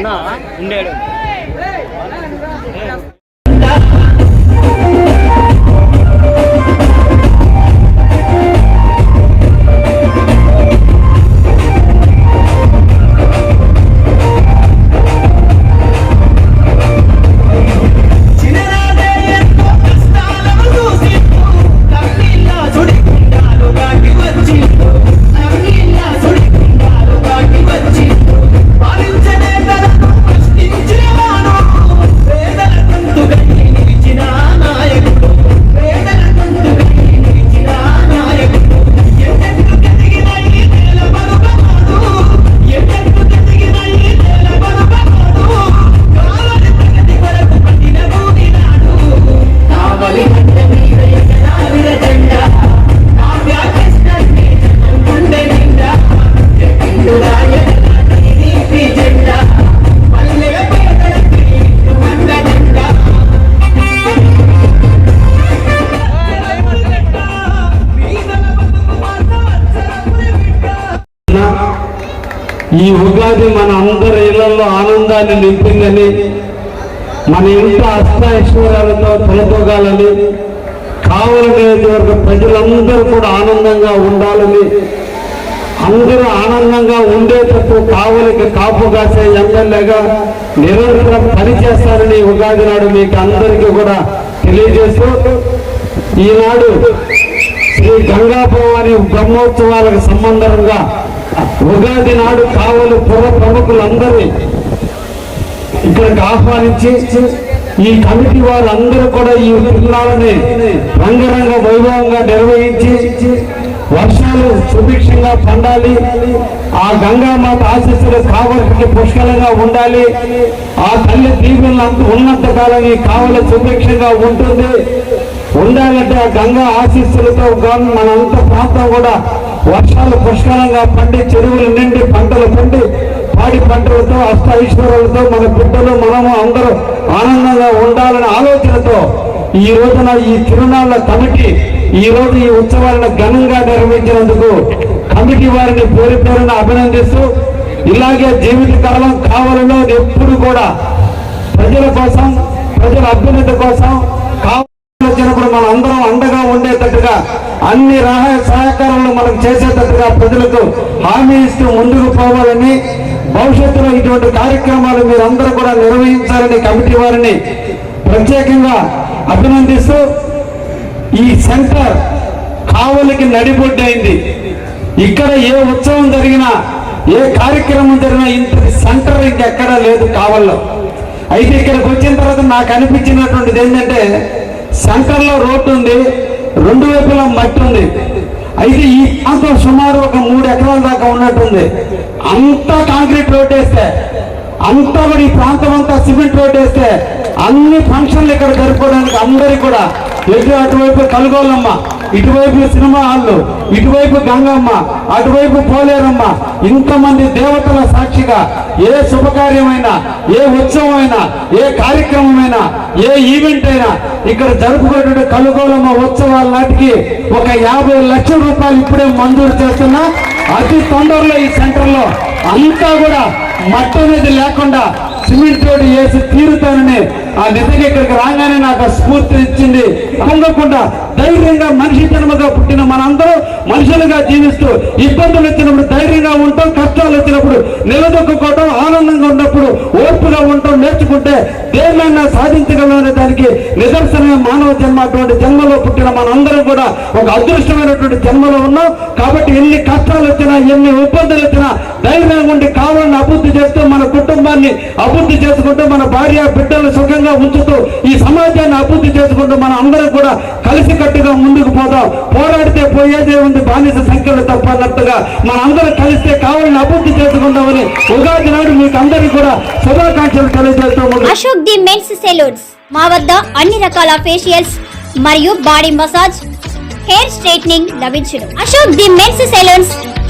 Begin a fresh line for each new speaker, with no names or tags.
ఉన్నావా ఉండేడు. ఈ ఉగాది మన అందరి ఇళ్ళలో ఆనందాన్ని నింపిందని మన ఇంట్లో అష్టాశ్వర్యాలతో తొలతొగాలని కావలి నియోజకవర్గ ప్రజలందరూ కూడా ఆనందంగా ఉండాలని అందరూ ఆనందంగా ఉండేటట్టు కావలికి కాపు కాసే ఎమ్మెల్యేగా నిరంతరం పనిచేస్తారని ఉగాది నాడు మీకు అందరికీ కూడా తెలియజేస్తూ ఈనాడు శ్రీ గంగాభవాని బ్రహ్మోత్సవాలకు సంబంధంగా ఉగాది నాడు కావలు పుర ప్రముఖులందరినీ ఇక్కడికి ఆహ్వానించి ఈ కమిటీ వారందరూ కూడా ఈ పిల్లలని రంగరంగ వైభవంగా నిర్వహించి వర్షాలు సుభిక్షంగా పండాలి. ఆ గంగామాత ఆశీస్సులు కావలసిన పుష్కలంగా ఉండాలి. ఆ తల్లి దీవులు ఉన్నంత కాలం ఈ కావల సుభిక్షంగా ఉంటుంది. ఉండాలంటే ఆ గంగా ఆశీస్సులతో గాను మనంత ప్రాంతం కూడా వర్షాలు పుష్కలంగా పండి చెరువులు నిండి పంటలు పండి పాడి పంటలతో అష్ట మన బిడ్డలు మనము అందరూ ఆనందంగా ఉండాలనే ఆలోచనతో ఈ రోజున ఈ తిరునాళ్ళ కమిటీ ఈ రోజు ఈ ఉత్సవాలను ఘనంగా నిర్వహించినందుకు కమిటీ వారిని పేరు పేరున అభినందిస్తూ ఇలాగే జీవితకాలం కావాలలో ఎప్పుడు కూడా ప్రజల కోసం ప్రజల అభ్యున్నతి కోసం వచ్చినప్పుడు మనం అందరం అండగా ఉండేటట్టుగా అన్ని రహాయ సహకారాలు మనం చేసేటట్టుగా ప్రజలకు హామీ ఇస్తూ ముందుకు పోవాలని భవిష్యత్తులో ఇటువంటి కార్యక్రమాలు మీరందరూ కూడా నిర్వహించాలని కమిటీ వారిని ప్రత్యేకంగా అభినందిస్తూ ఈ సెంటర్ కావలికి నడిబొడ్డైంది ఇక్కడ ఏ ఉత్సవం జరిగినా ఏ కార్యక్రమం జరిగినా ఇంత సెంటర్ ఇంకెక్కడా లేదు కావల్లో. అయితే ఇక్కడికి వచ్చిన తర్వాత నాకు అనిపించినటువంటిది ఏంటంటే సెంటర్లో రోడ్డు ఉంది రెండు వైపులా మట్టి ఉంది. అయితే ఈ ప్రాంతం సుమారు ఒక మూడు ఎకరాల దాకా ఉన్నట్టుంది. అంతా కాంక్రీట్ రోడ్ వేస్తే అంతా కూడా ఈ ప్రాంతం అంతా సిమెంట్ రోడ్ వేస్తే అన్ని ఫంక్షన్లు ఇక్కడ జరుపుకోవడానికి అందరికీ కూడా ఎటు అటువైపు కలుగోలమ్మ ఇటువైపు సినిమా హాళ్ళు ఇటువైపు గంగమ్మ అటువైపు పోలేరమ్మ ఇంతమంది దేవతల సాక్షిగా ఏ శుభకార్యమైనా ఏ ఉత్సవమైనా ఏ కార్యక్రమమైనా ఏ ఈవెంట్ అయినా ఇక్కడ జరుపుకునే కలుగోలమ్మ ఉత్సవాల నాటికి ఒక యాభై లక్షల రూపాయలు ఇప్పుడే మంజూరు చేస్తున్నా. అతి తొందరలో ఈ సెంటర్లో అంతా కూడా మట్టి అనేది లేకుండా సిమెంట్ రోడ్డు వేసి తీరుతానని ఆ నిజంగా ఇక్కడికి రాగానే నాకు ఆ స్ఫూర్తి ఇచ్చింది. పొంగకుండా ధైర్యంగా మనిషి జన్మగా పుట్టిన మనందరూ మనుషులుగా జీవిస్తూ ఇబ్బందులు వచ్చినప్పుడు ధైర్యంగా ఉంటాం కష్టాలు వచ్చినప్పుడు నిలదొక్కుకోవటం ఆనందంగా ఉన్నప్పుడు ఓర్పుగా ఉండటం నేర్చుకుంటే దేన్నైనా సాధించగలమనే దానికి నిదర్శనమే మానవ జన్మ. అటువంటి జన్మలో పుట్టిన మనందరం కూడా ఒక అదృష్టమైనటువంటి జన్మలో ఉన్నాం. కాబట్టి ఎన్ని కష్టాలు వచ్చినా ఎన్ని ఇబ్బందులు వచ్చినా ధైర్యంగా ఉండి కావాలని అభివృద్ధి చేస్తూ మన కుటుంబాన్ని అభివృద్ధి చేసుకుంటూ మన భార్య బిడ్డలు సుఖంగా ఉంచుతూ ఈ సమాజాన్ని అభివృద్ధి చేసుకుంటూ మనం అందరం కూడా కలిసికట్టుగా ముందుకు పోదాం. పోరాడితే పోయేదే ఉంది బానిస సంఖ్యలు తప్పన్నట్టుగా మన అందరం కలిస్తే కావాలని అభివృద్ధి చేసుకుందామని ఉగాది నాడు మీకు అందరికీ కూడా శుభాకాంక్షలు తెలియజేస్తూ
అశోక్ ది మెన్స్ సెలూన్స్. మా వద్ద అన్ని రకాల ఫేషియల్స్ మరియు బాడీ మసాజ్ హెయిర్ స్ట్రైట్నింగ్ లభించును. Ashok the men's salons.